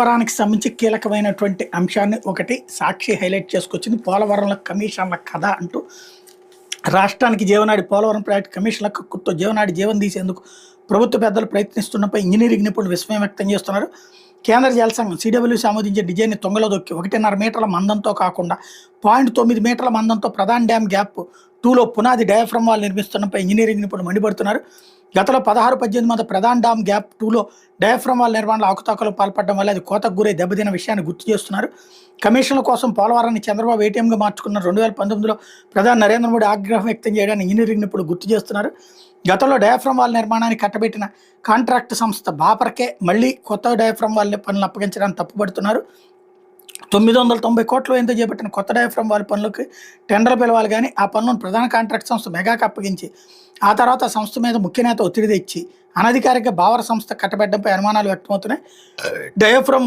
పోలవరానికి సంబంధించి కీలకమైనటువంటి అంశాన్ని ఒకటి సాక్షి హైలైట్ చేసుకొచ్చింది. పోలవరంలో కమిషన్ల కథ అంటూ రాష్ట్రానికి జీవనాడి పోలవరం ప్రాజెక్టు కమిషన్ల కక్కుతో జీవనాడి జీవనం తీసేందుకు ప్రభుత్వ పెద్దలు ప్రయత్నిస్తున్నపై ఇంజనీరింగ్ నిపుణులు విస్మయం వ్యక్తం చేస్తున్నారు. కేంద్ర జల సంఘం సిడబ్ల్యూసి ఆమోదించే డిజైన్ని తొంగలదొక్కి ఒకటిన్నర మీటర్ల మందంతో కాకుండా పాయింట్ తొమ్మిది మీటర్ల మందంతో ప్రధాన డ్యామ్ గ్యాప్ టూలో పునాది డయాఫ్రమ్ వాల్ నిర్మిస్తున్నపై ఇంజనీరింగ్ నిపుణులు మండిపడుతున్నారు. గతంలో పదహారు పద్దెనిమిది మంది ప్రధాన డామ్ గ్యాప్ టూలో డయాఫ్రమ్ వాల్ నిర్మాణంలో అవకతవకలు పాల్పడడం వల్ల అది కోతకు గురై దెబ్బతిన విషయాన్ని గుర్తు చేస్తున్నారు. కమిషన్ల కోసం పోలవరాన్ని చంద్రబాబు ఏటీఎంగా మార్చుకున్న రెండు వేల పంతొమ్మిదిలో ప్రధాని నరేంద్ర మోడీ ఆగ్రహం వ్యక్తం చేయడానికి ఇంజనీరింగ్ ఇప్పుడు గుర్తు చేస్తున్నారు. గతంలో డయాఫ్రమ్ వాల్ నిర్మాణానికి కట్టబెట్టిన కాంట్రాక్ట్ సంస్థ బాపర్కే మళ్ళీ కొత్త డయాఫ్రమ్ వాళ్ళ పనులు అప్పగించడానికి తప్పుపడుతున్నారు. తొమ్మిది వందల తొంభై కోట్లు ఎంత చేపట్టిన కొత్త డయాఫ్రమ్ వారి పనులకు టెండర్ పిలవాలి కానీ ఆ పనులను ప్రధాన కాంట్రాక్ట్ సంస్థ మెగాకు అప్పగించి ఆ తర్వాత సంస్థ మీద ముఖ్య నేత ఒత్తిడి తెచ్చి అనధికారిక భావర సంస్థ కట్టబెట్టడంపై అనుమానాలు వ్యక్తమవుతున్నాయి. డయాఫ్రమ్